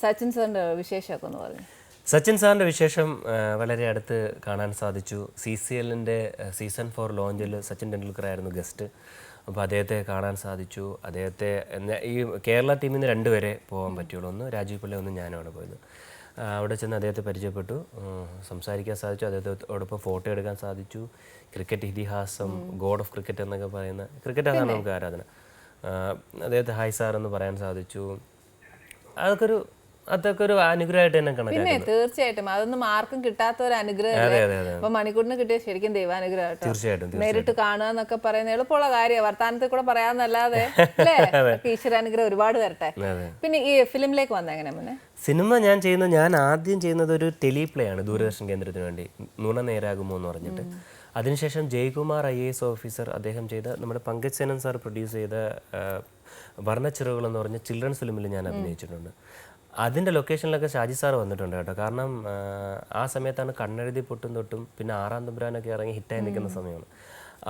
സച്ചിൻ സാറിന്റെ വിശേഷമൊക്കെ ഒന്ന് പറഞ്ഞു സച്ചിൻ സാറിന്റെ വിശേഷം വളരെ അടുത്ത് കാണാൻ സാധിച്ചു. സി സി എല്ലിന്റെ സീസൺ ഫോർ ലോഞ്ചിൽ സച്ചിൻ ടെണ്ടുൽക്കർ ആയിരുന്നു ഗസ്റ്റ്. അപ്പോൾ അദ്ദേഹത്തെ കാണാൻ സാധിച്ചു. അദ്ദേഹത്തെ ഈ കേരള ടീമിൽ നിന്ന് രണ്ടുപേരെ പോകാൻ പറ്റുള്ളൂ. ഒന്ന് രാജീവ് പിള്ള ഒന്ന് ഞാനാണ് പോയത്. അവിടെ ചെന്ന് അദ്ദേഹത്തെ പരിചയപ്പെട്ടു. സംസാരിക്കാൻ സാധിച്ചു. അദ്ദേഹത്തോടൊപ്പം ഫോട്ടോ എടുക്കാൻ സാധിച്ചു. ക്രിക്കറ്റ് ഇതിഹാസം ഗോഡ് ഓഫ് ക്രിക്കറ്റ് എന്നൊക്കെ പറയുന്ന ക്രിക്കറ്റ് ക്രിക്കറ്റാണ് നമുക്ക് ആരാധന. അദ്ദേഹത്തെ ഹായ് സാർ എന്ന് പറയാൻ സാധിച്ചു. അതൊക്കെ ഒരു അതൊക്കെ ഒരു അനുഗ്രഹമായിട്ട് തന്നെ കാണാം പിന്നെ തീർച്ചയായിട്ടും അതൊന്നും ആർക്കും കിട്ടാത്ത ഒരു അനുഗ്രഹം അപ്പൊ മണിക്കൂറിന് കിട്ടിയ ശരിക്കും ദൈവാനുഗ്രഹം കേട്ടോ. തീർച്ചയായിട്ടും നേരിട്ട് കാണുക എന്നൊക്കെ പറയുന്ന എളുപ്പമുള്ള കാര്യം വർത്താനത്തിൽ കൂടെ പറയാന്നല്ലാതെ അല്ലേ? ഈശ്വരാനുഗ്രഹം ഒരുപാട് വരട്ടെ. അതെ പിന്നെ ഈ ഫിലിമിലേക്ക് വന്ന എങ്ങനെ മുന്നേ സിനിമ ഞാൻ ചെയ്യുന്ന ഞാൻ ആദ്യം ചെയ്യുന്നത് ഒരു ടെലിപ്ലേ ആണ് ദൂരദർശൻ കേന്ദ്രത്തിന് വേണ്ടി. നുണ നേരാകുമോ എന്ന് പറഞ്ഞിട്ട്. അതിനുശേഷം ജയ്കുമാർ ഐ എസ് ഓഫീസർ അദ്ദേഹം ചെയ്ത നമ്മുടെ പങ്കജ് സേനൻ സാർ പ്രൊഡ്യൂസ് ചെയ്ത ആ, വർണച്ചിറകുകൾ എന്ന് പറഞ്ഞ ചിൽഡ്രൻസ് ഫിലിമിൽ ഞാൻ അഭിനയിച്ചിട്ടുണ്ട്. അതിന്റെ ലൊക്കേഷനിലൊക്കെ ഷാജി സാർ വന്നിട്ടുണ്ട് കേട്ടോ. കാരണം ആ, സമയത്താണ് കണ്ണെഴുതി പൊട്ടും തൊട്ടും പിന്നെ ആറാം തമ്പുരാനൊക്കെ ഇറങ്ങി ഹിറ്റായി നിൽക്കുന്ന സമയമാണ്.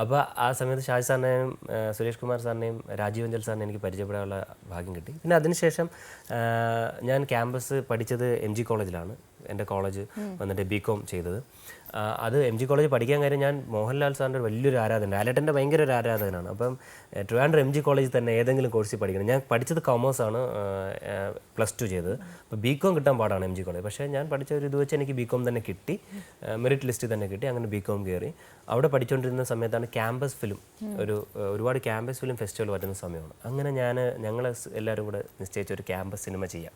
അപ്പോൾ ആ സമയത്ത് ഷാജി സാറിനെയും സുരേഷ് കുമാർ സാറിനെയും രാജീവ് അഞ്ചൽ സാറിനെ എനിക്ക് പരിചയപ്പെടാനുള്ള ഭാഗ്യം കിട്ടി. പിന്നെ അതിനുശേഷം ഞാൻ ക്യാമ്പസ് പഠിച്ചത് എം ജി കോളേജിലാണ്. എന്റെ കോളേജ് വന്നിട്ട് ബി കോം ചെയ്തത്. അത് എം ജി കോളേജ് പഠിക്കാൻ കാര്യം ഞാൻ മോഹൻലാൽ സാറിന്റെ വലിയൊരു ആരാധന ലാലേട്ടന്റെ ഭയങ്കര ഒരു ആരാധകനാണ്. അപ്പം ട്രിവാൻഡ്രം എം ജി കോളേജിൽ തന്നെ ഏതെങ്കിലും കോഴ്സിൽ പഠിക്കണം. ഞാൻ പഠിച്ചത് കൊമേഴ്സാണ് പ്ലസ് ടു ചെയ്തത്. അപ്പോൾ ബി കോം കിട്ടാൻ പാടാണ് എം ജി കോളേജ്. പക്ഷേ ഞാൻ പഠിച്ച ഒരു ഇത് വെച്ച് എനിക്ക് ബി കോം തന്നെ കിട്ടി മെറിറ്റ് ലിസ്റ്റിൽ തന്നെ കിട്ടി അങ്ങനെ ബി കോം കയറി. അവിടെ പഠിച്ചുകൊണ്ടിരുന്ന സമയത്താണ് ക്യാമ്പസ് ഫിലിം ഒരു ഒരുപാട് ക്യാമ്പസ് ഫിലിം ഫെസ്റ്റിവൽ വരുന്ന സമയമാണ്. അങ്ങനെ ഞാൻ ഞങ്ങൾ എല്ലാവരും കൂടെ നിശ്ചയിച്ച ഒരു ക്യാമ്പസ് സിനിമ ചെയ്യാം.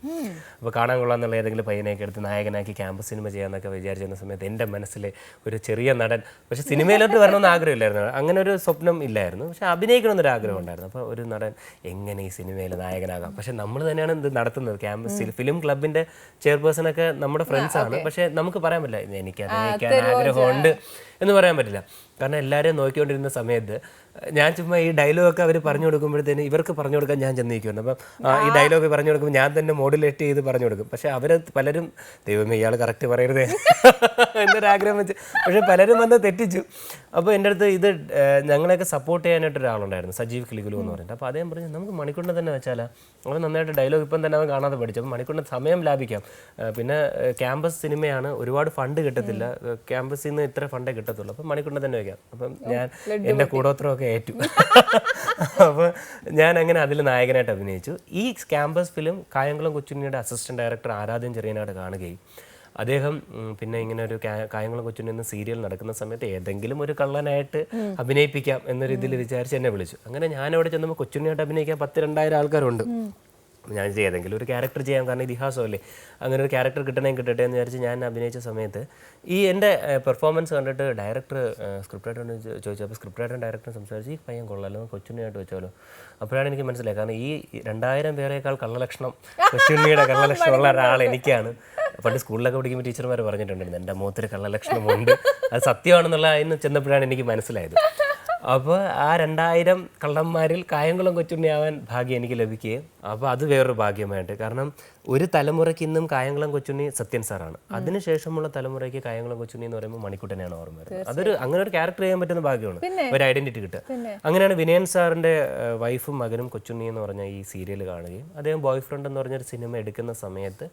അപ്പോൾ കാണാൻ കൊള്ളാന്നുള്ള ഏതെങ്കിലും പയ്യനെയൊക്കെ എടുത്ത് നായകനാക്കി ക്യാമ്പസ് സിനിമ ചെയ്യാമെന്നൊക്കെ വിചാരിച്ചിരുന്ന സമയത്ത് എന്റെ മനസ്സിലെ ഒരു ചെറിയ നടൻ. പക്ഷേ സിനിമയിലോട്ട് വരണമെന്ന് ആഗ്രഹമില്ലായിരുന്നു. അങ്ങനെ ഒരു സ്വപ്നം ഇല്ലായിരുന്നു. പക്ഷേ അഭിനയിക്കണമെന്നൊരു ആഗ്രഹം ഉണ്ടായിരുന്നു. അപ്പോൾ ഒരു നടൻ എങ്ങനെ ഈ സിനിമയിൽ നായകനാകാം? പക്ഷേ നമ്മൾ തന്നെയാണ് ഇത് നടത്തുന്നത്. ക്യാമ്പസിൽ ഫിലിം ക്ലബിന്റെ ചെയർപേഴ്സണൊക്കെ നമ്മുടെ ഫ്രണ്ട്സാണ്. പക്ഷേ നമുക്ക് പറയാൻ പറ്റില്ല. എനിക്ക് അഭിനയിക്കാൻ ആഗ്രഹമുണ്ട്. എന്ന് പറയാൻ പറ്റില്ല. കാരണം എല്ലാവരെയും നോക്കിക്കൊണ്ടിരുന്ന സമയത്ത് ഞാൻ ചുമ്മാ ഈ ഡയലോഗൊക്കെ അവർ പറഞ്ഞു കൊടുക്കുമ്പോഴത്തേന് ഇവർക്ക് പറഞ്ഞു കൊടുക്കാൻ ഞാൻ ചെന്നിരിക്കുന്നുണ്ട് അപ്പം ഈ ഡയലോഗ് പറഞ്ഞു കൊടുക്കുമ്പോൾ ഞാൻ തന്നെ മോഡുലേറ്റ് ചെയ്ത് പറഞ്ഞു കൊടുക്കും. പക്ഷെ അവർ പലരും ദൈവമേ ഇയാൾ കറക്റ്റ് പറയരുതേ. എന്നൊരാഗ്രഹം വെച്ച്. പക്ഷെ പലരും വന്ന് തെറ്റിച്ചു. അപ്പോൾ എന്റെ അടുത്ത് ഇത് ഞങ്ങളെയൊക്കെ സപ്പോർട്ട് ചെയ്യാനായിട്ട് ഒരാളുണ്ടായിരുന്നു സജീവ് കിളികുലു എന്ന് പറഞ്ഞിട്ട്. അപ്പോൾ അദ്ദേഹം പറഞ്ഞു നമുക്ക് മണിക്കൂറിനെ തന്നെ വെച്ചാലാ. അവൻ നന്നായിട്ട് ഡയലോഗ് ഇപ്പം തന്നെ അവൻ കാണാതെ പഠിച്ചു. അപ്പോൾ മണിക്കൂറിന് സമയം ലാഭിക്കാം. പിന്നെ ക്യാമ്പസ് സിനിമയാണ് ഒരുപാട് ഫണ്ട് കിട്ടത്തില്ല. ക്യാമ്പസിൽ നിന്ന് ഇത്ര ഫണ്ടേ കിട്ടത്തുള്ളൂ. അപ്പം മണിക്കൂറിനെ തന്നെ വയ്ക്കാം അപ്പം ഞാൻ എന്റെ കൂടോത്രമൊക്കെ ഏറ്റു. അപ്പോൾ ഞാൻ അങ്ങനെ അതിൽ നായകനായിട്ട് അഭിനയിച്ചു. ഈ ക്യാമ്പസ് ഫിലിം കായംകുളം കൊച്ചുണ്ണിയുടെ അസിസ്റ്റന്റ് ഡയറക്ടർ ആരാധ്യം ചെറിയനായിട്ട് കാണുകയും അദ്ദേഹം പിന്നെ ഇങ്ങനെ ഒരു കായംകുളം കൊച്ചുണ്ണി എന്ന സീരിയൽ നടക്കുന്ന സമയത്ത് ഏതെങ്കിലും ഒരു കള്ളനായിട്ട് അഭിനയിപ്പിക്കാം എന്നൊരു ഇതിൽ വിചാരിച്ച് എന്നെ വിളിച്ചു. അങ്ങനെ ഞാൻ അവിടെ ചെന്നപ്പോൾ കൊച്ചുണ്ണിയായിട്ട് അഭിനയിക്കാൻ പത്ത് രണ്ടായിരം ആൾക്കാരുണ്ട് ഞാൻ ഏതെങ്കിലും ഒരു ക്യാരക്ടർ ചെയ്യാം കാരണം ഇതിഹാസമല്ലേ. അങ്ങനെ ഒരു ക്യാരക്ടർ കിട്ടണേ കിട്ടട്ടെ എന്ന് വിചാരിച്ച് ഞാൻ അഭിനയിച്ച സമയത്ത് ഈ എന്റെ പെർഫോമൻസ് കണ്ടിട്ട് ഡയറക്ടർ സ്ക്രിപ്റ്റ് റൈറ്ററിനോട് ചോദിച്ചു അപ്പോൾ സ്ക്രിപ്റ്റ് റൈറ്ററും ഡയറക്ടറും സംസാരിച്ച് ഈ പയ്യൻ കൊള്ളാലോ? കൊച്ചുണ്ണിയായിട്ട് വെച്ചാലോ? അപ്പോഴാണ് എനിക്ക് മനസ്സിലായത്. കാരണം ഈ രണ്ടായിരം പേരേക്കാൾ കള്ളലക്ഷണം കൊച്ചുണ്ണിയുടെ കള്ളലക്ഷണം ഉള്ള ഒരാൾ എനിക്കാണ്. പണ്ട് സ്കൂളിലൊക്കെ പഠിക്കുമ്പോൾ ടീച്ചർമാർ പറഞ്ഞിട്ടുണ്ടായിരുന്നു എന്റെ മുഖത്തൊരു കള്ളലക്ഷണമുണ്ട്. അത് സത്യമാണെന്നുള്ള അതിന് ചെന്നപ്പോഴാണ് എനിക്ക് മനസ്സിലായത്. അപ്പോൾ ആ രണ്ടായിരം കള്ളന്മാരിൽ കായംകുളം കൊച്ചുണ്ണിയാവാൻ ഭാഗ്യം എനിക്ക് ലഭിക്കുകയും അപ്പോൾ അത് വേറൊരു ഭാഗ്യമായിട്ട്. കാരണം ഒരു തലമുറയ്ക്ക് ഇന്നും കായംകുളം കൊച്ചുണ്ണി സത്യൻ സാറാണ്. അതിനുശേഷമുള്ള തലമുറയ്ക്ക് കായംകുളം കൊച്ചുണ്ണി എന്ന് പറയുമ്പോൾ മണിക്കുട്ടനെയാണ് ഓർമ്മ വരുന്നത്. അതൊരു അങ്ങനെ ഒരു ക്യാരക്ടർ ചെയ്യാൻ പറ്റുന്ന ഭാഗ്യമാണ്. ഒരു ഐഡന്റിറ്റി കിട്ടുക. അങ്ങനെയാണ് വിനയൻ സാറിന്റെ വൈഫും മകനും കൊച്ചുണ്ണി എന്ന് പറഞ്ഞ ഈ സീരിയൽ കാണുകയും അദ്ദേഹം ബോയ് ഫ്രണ്ട് എന്ന് പറഞ്ഞൊരു സിനിമ എടുക്കുന്ന സമയത്ത്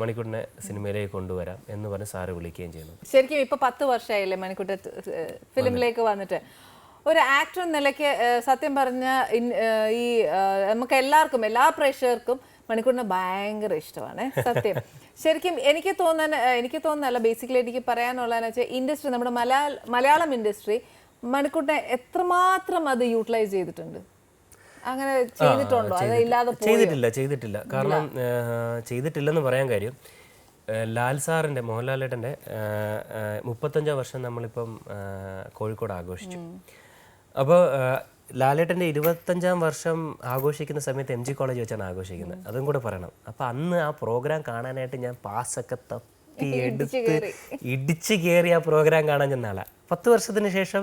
മണിക്കുട്ടനെ സിനിമയിലേക്ക് കൊണ്ടുവരാം എന്ന് പറഞ്ഞ് സാറ് വിളിക്കുകയും ചെയ്യുന്നു. ശരിക്കും ഇപ്പൊ പത്ത് വർഷമായില്ലേ മണിക്കുട്ടൻ ഫിലിമിലേക്ക് വന്നിട്ട്? ഒരു ആക്ടർ എന്ന നിലയ്ക്ക് സത്യം പറഞ്ഞ ഈ നമുക്ക് എല്ലാവർക്കും എല്ലാ പ്രേക്ഷകർക്കും മണിക്കൂറിനെ ഭയങ്കര ഇഷ്ടമാണ്. സത്യം. ശരിക്കും എനിക്ക് തോന്നുന്ന എനിക്ക് തോന്നുന്നല്ല ബേസിക്കലി എനിക്ക് പറയാനുള്ളതെന്ന് വെച്ചാൽ ഇൻഡസ്ട്രി നമ്മുടെ മലയാള മലയാളം ഇൻഡസ്ട്രി മണിക്കൂറിനെ എത്രമാത്രം അത് യൂട്ടിലൈസ് ചെയ്തിട്ടുണ്ട്? അങ്ങനെ ചെയ്തിട്ടുണ്ടോ? ഇല്ലാതെ ചെയ്തിട്ടില്ല ചെയ്തിട്ടില്ല. കാരണം ചെയ്തിട്ടില്ലെന്ന് പറയാൻ കാര്യം ലാൽ സാറിന്റെ മോഹൻലാലേട്ടന്റെ മുപ്പത്തഞ്ചാം വർഷം നമ്മളിപ്പം കോഴിക്കോട് ആഘോഷിച്ചു. അപ്പോൾ ലാലേട്ടന്റെ ഇരുപത്തഞ്ചാം വർഷം ആഘോഷിക്കുന്ന സമയത്ത് എം ജി കോളേജ് വെച്ചാണ് ആഘോഷിക്കുന്നത്. അതും കൂടെ പറയണം. അപ്പോൾ അന്ന് ആ പ്രോഗ്രാം കാണാനായിട്ട് ഞാൻ പാസ്സൊക്കെ തപ്പി എടുത്ത് ഇടിച്ച് കയറി ആ പ്രോഗ്രാം കാണാൻ ചെന്ന ആളാണ് പത്ത് വർഷത്തിന് ശേഷം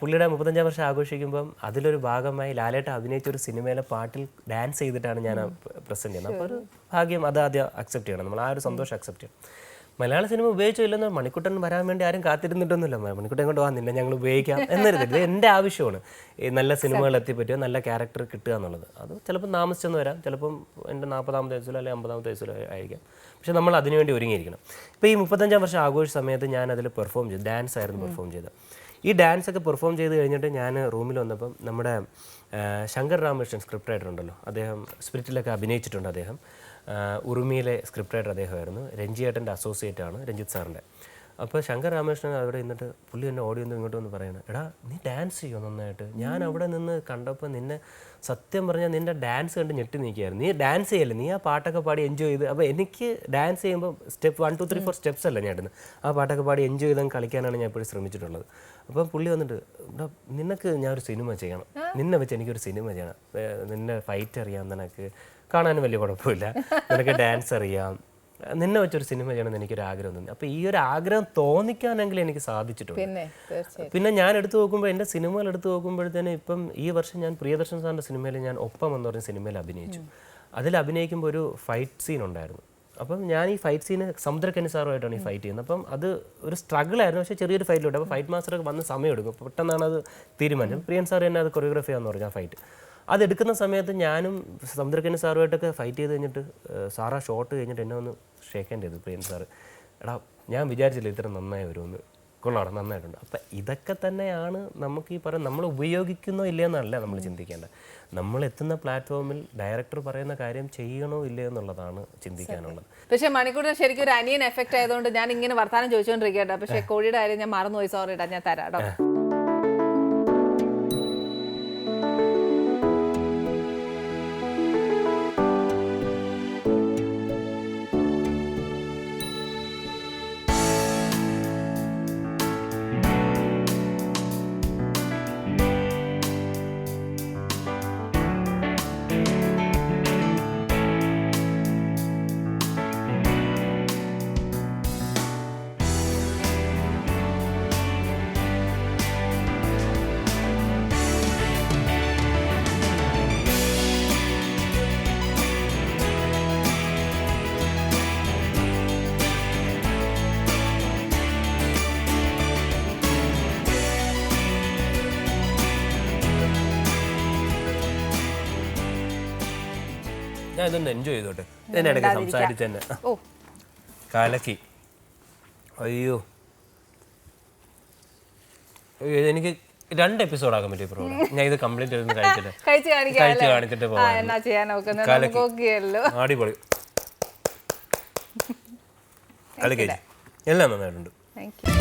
പുള്ളിയുടെ മുപ്പത്തഞ്ചാം വർഷം ആഘോഷിക്കുമ്പം അതിലൊരു ഭാഗമായി ലാലേട്ട അഭിനയിച്ച ഒരു സിനിമയിലെ പാട്ടിൽ ഡാൻസ് ചെയ്തിട്ടാണ് ഞാൻ പ്രസന്റ് ചെയ്യുന്നത്. അപ്പോൾ ഒരു ഭാഗ്യം അത് ആദ്യം അക്സെപ്റ്റ് ചെയ്യണം. നമ്മൾ ആ ഒരു സന്തോഷം അക്സെപ്റ്റ് ചെയ്യണം. മലയാള സിനിമ ഉപയോഗിച്ചോ ഇല്ലെന്ന് മണിക്കുട്ടൻ വരാൻ വേണ്ടി ആരും കാത്തിരുന്നിട്ടൊന്നുമില്ല. മണിക്കുട്ടൻ കൊണ്ട് വാ നിന്നെ ഞങ്ങൾ ഉപയോഗിക്കാം എന്നരുത്. ഇത് എന്റെ ആവശ്യമാണ്. ഈ നല്ല സിനിമകൾ എത്തിപ്പറ്റുക നല്ല ക്യാരക്ടർ കിട്ടുക എന്നുള്ളത്. അത് ചിലപ്പോൾ താമസിച്ചെന്ന് വരാം. ചിലപ്പം എന്റെ നാൽപ്പതാമത്തെ വയസ്സിലോ അല്ലെങ്കിൽ അമ്പതാമത്തെ വയസ്സിലോ ആയിരിക്കാം. പക്ഷെ നമ്മൾ അതിനുവേണ്ടി ഒരുങ്ങിയിരിക്കണം. ഇപ്പോൾ ഈ മുപ്പത്തഞ്ചാം വർഷം ആഘോഷ സമയത്ത് ഞാൻ അതിൽ പെർഫോം ചെയ്തു. ഡാൻസ് ആയിരുന്നു പെർഫോം ചെയ്തത്. ഈ ഡാൻസ് ഒക്കെ പെർഫോം ചെയ്ത് കഴിഞ്ഞിട്ട് ഞാൻ റൂമിൽ വന്നപ്പം നമ്മുടെ ശങ്കർ രാമകൃഷ്ണൻ സ്ക്രിപ്റ്റ് റൈറ്റർ ഉണ്ടല്ലോ. അദ്ദേഹം സ്പിരിറ്റിലൊക്കെ അഭിനയിച്ചിട്ടുണ്ട് അദ്ദേഹം. ഉറുമിയിലെ സ്ക്രിപ്റ്റ് റൈറ്റർ അദ്ദേഹമായിരുന്നു. രഞ്ജിയേട്ടന്റെ അസോസിയേറ്റ് ആണ് രഞ്ജിത്ത് സാറിന്റെ. അപ്പോൾ ശങ്കർ രാമകൃഷ്ണൻ അവിടെ നിന്നിട്ട് പുള്ളി എന്നെ ഓടി വന്ന് ഇങ്ങോട്ട് വന്ന് പറയണം എടാ നീ ഡാൻസ് ചെയ്യോ നന്നായിട്ട്? ഞാൻ അവിടെ നിന്ന് കണ്ടപ്പോൾ നിന്നെ സത്യം പറഞ്ഞാൽ നിന്റെ ഡാൻസ് കണ്ട് ഞെട്ടി നിൽക്കുകയായിരുന്നു. നീ ഡാൻസ് ചെയ്യല്ലേ? നീ ആ പാട്ടൊക്കെ പാടി എൻജോയ് ചെയ്ത് അപ്പോൾ എനിക്ക് ഡാൻസ് ചെയ്യുമ്പോൾ step one two three four steps അല്ല ഞാൻ ഇടുന്നത്. ആ പാട്ടൊക്കെ പാടി എൻജോയ് ചെയ്തങ്ങ് കളിക്കാനാണ് ഞാൻ എപ്പോഴും ശ്രമിച്ചിട്ടുള്ളത്. അപ്പം പുള്ളി വന്നിട്ട് "എടാ, നിനക്ക് ഞാൻ ഒരു സിനിമ ചെയ്യണം. നിന്നെ വെച്ച് എനിക്കൊരു സിനിമ ചെയ്യണം. നിന്നെ ഫൈറ്റ് അറിയാം നിനക്ക്. കാണാനും വലിയ കുഴപ്പമില്ല. നിനക്ക് ഡാൻസ് അറിയാം. നിന്നെ വെച്ചൊരു സിനിമ ചെയ്യണമെന്ന് എനിക്കൊരു ആഗ്രഹം തോന്നി. അപ്പോൾ ഈ ഒരു ആഗ്രഹം തോന്നിക്കാനെങ്കിൽ എനിക്ക് സാധിച്ചിട്ടുണ്ട്. പിന്നെ ഞാൻ എടുത്തു നോക്കുമ്പോൾ എന്റെ സിനിമകൾ എടുത്തു നോക്കുമ്പോഴത്തേന് ഇപ്പം ഈ വർഷം ഞാൻ പ്രിയദർശൻ സാറിന്റെ സിനിമയിൽ ഞാൻ ഒപ്പം എന്ന് പറഞ്ഞ സിനിമയിൽ അഭിനയിച്ചു. അതിൽ അഭിനയിക്കുമ്പോൾ ഒരു ഫൈറ്റ് സീൻ ഉണ്ടായിരുന്നു. അപ്പം ഞാൻ ഈ ഫൈറ്റ് സീന് സമുദ്രക്കനി സാറുമായിട്ടാണ് ഈ ഫൈറ്റ് ചെയ്യുന്നത്. അപ്പം അത് ഒരു സ്ട്രഗിൾ ആയിരുന്നു പക്ഷേ ചെറിയൊരു ഫൈറ്റിലുണ്ട്. അപ്പോൾ ഫൈറ്റ് മാസ്റ്ററൊക്കെ വന്ന് സമയം എടുക്കും പെട്ടെന്നാണ് അത് തീരുമാനം പ്രിയൻ സാർ തന്നെ അത് കൊറിയോഗ്രാഫി ആണെന്ന് പറഞ്ഞു ആ ഫൈറ്റ്. അതെടുക്കുന്ന സമയത്ത് ഞാനും സമുദ്രക്കന്യ സാറുമായിട്ടൊക്കെ ഫൈറ്റ് ചെയ്ത് കഴിഞ്ഞിട്ട് സാറാ ഷോട്ട് കഴിഞ്ഞിട്ട് എന്നെ ഒന്ന് ഷേക്ക് ഹാൻഡ് ചെയ്തു പ്രിയൻ സാറ്. എടാ ഞാൻ വിചാരിച്ചില്ല ഇത്ര നന്നായി വരുമെന്ന്. കൊള്ളാടാ നന്നായിട്ടുണ്ട്. അപ്പം ഇതൊക്കെ തന്നെയാണ് നമുക്ക് ഈ പറയുന്നത് നമ്മൾ ഉപയോഗിക്കുന്നോ ഇല്ലയെന്നല്ല നമ്മൾ ചിന്തിക്കേണ്ട നമ്മൾ എത്തുന്ന പ്ലാറ്റ്ഫോമിൽ ഡയറക്ടർ പറയുന്ന കാര്യം ചെയ്യണോ ഇല്ലയോ എന്നുള്ളതാണ് ചിന്തിക്കാനുള്ളത്. പക്ഷെ മണിക്കൂറിന് ശരിക്കും ഒരു അനിയൻ എഫക്റ്റ് ആയതുകൊണ്ട് ഞാൻ ഇങ്ങനെ വർത്താനം ചോദിച്ചുകൊണ്ടിരിക്കട്ടെ പക്ഷേ കോഴിയുടെ കാര്യം ഞാൻ മറന്നുപോയി. സോറി ഇടാ ഞാൻ തരാം കേട്ടോ. ഞാൻ ഇതൊന്ന് എൻജോയ് ചെയ്തോട്ടെ. ഇതിനിടയ്ക്ക് സംസാരിച്ച് തന്നെ. കലക്കി. അയ്യോ. എനിക്ക് രണ്ട് എപ്പിസോഡ് ആക്കാൻ പറ്റിയ പ്രോഗ്രാം ഞാൻ ഇത് കംപ്ലീറ്റ് ചെയ്ത് കഴിച്ചിട്ട്. കഴിച്ച് കാണിച്ചിട്ട് പോകാം അടിപൊളി. കളി കഴിച്ചു എല്ലാം നന്നായിട്ടുണ്ട്. Thank you